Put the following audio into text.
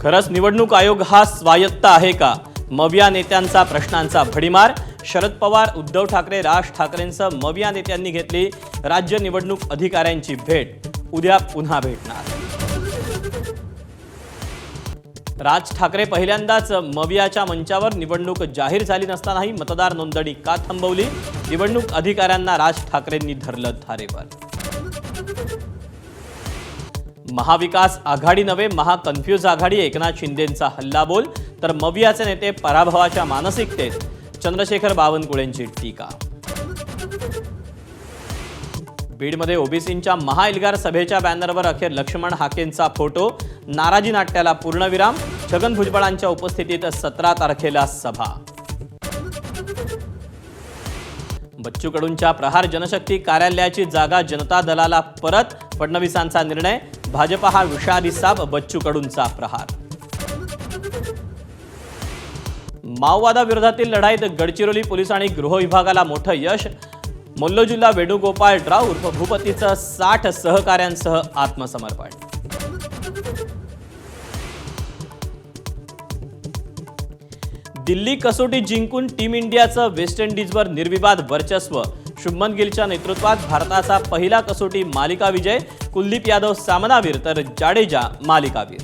खरंच निवडणूक आयोग हा स्वायत्त आहे का? मविया नेत्यांचा प्रश्नांचा भडीमार. शरद पवार उद्धव ठाकरे राज ठाकरेंसह मविया नेत्यांनी घेतली राज्य निवडणूक अधिकाऱ्यांची भेट. उद्या पुन्हा भेटणार. राज ठाकरे पहिल्यांदाच मवियाच्या मंचावर निवडणूक जाहीर झाली नसतानाही मतदार नोंदणी का थांबवली? निवडणूक अधिकाऱ्यांना राज ठाकरेंनी धरलं धारेवर. महाविकास आघाडी नव्हे महाकन्फ्यूज आघाडी एकनाथ शिंदेंचा हल्लाबोल. तर मवियाचे नेते पराभवाच्या मानसिकतेत. चंद्रशेखर बावनकुळेंची टीका. बीडमध्ये ओबीसींच्या महाएल्गार सभेच्या बॅनरवर अखेर लक्ष्मण हाकेंचा फोटो. नाराजी नाट्याला पूर्णविराम. छगन भुजबळांच्या उपस्थितीत सतरा तारखेला सभा. बच्चू कडूंच्या प्रहार जनशक्ती कार्यालयाची जागा जनता दलाला परत फडणवीसांचा निर्णय. भाजपा हा विषादी साप बच्चू कडूंचा प्रहार माओवादाविरोधातील लढाईत गडचिरोली पोलीस आणि गृह विभागाला मोठं यश. मल्लोजुल्ला वेणुगोपाळ ड्राव उर्फ भूपतीचं साठ सहकाऱ्यांसह आत्मसमर्पण. दिल्ली कसोटी जिंकून टीम इंडियाचं वेस्ट इंडिजवर निर्विवाद वर्चस्व. शुभमन गिलच्या नेतृत्वात भारताचा पहिला कसोटी मालिका विजय. कुलदीप यादव सामनावीर तर जाडेजा मालिकावीर.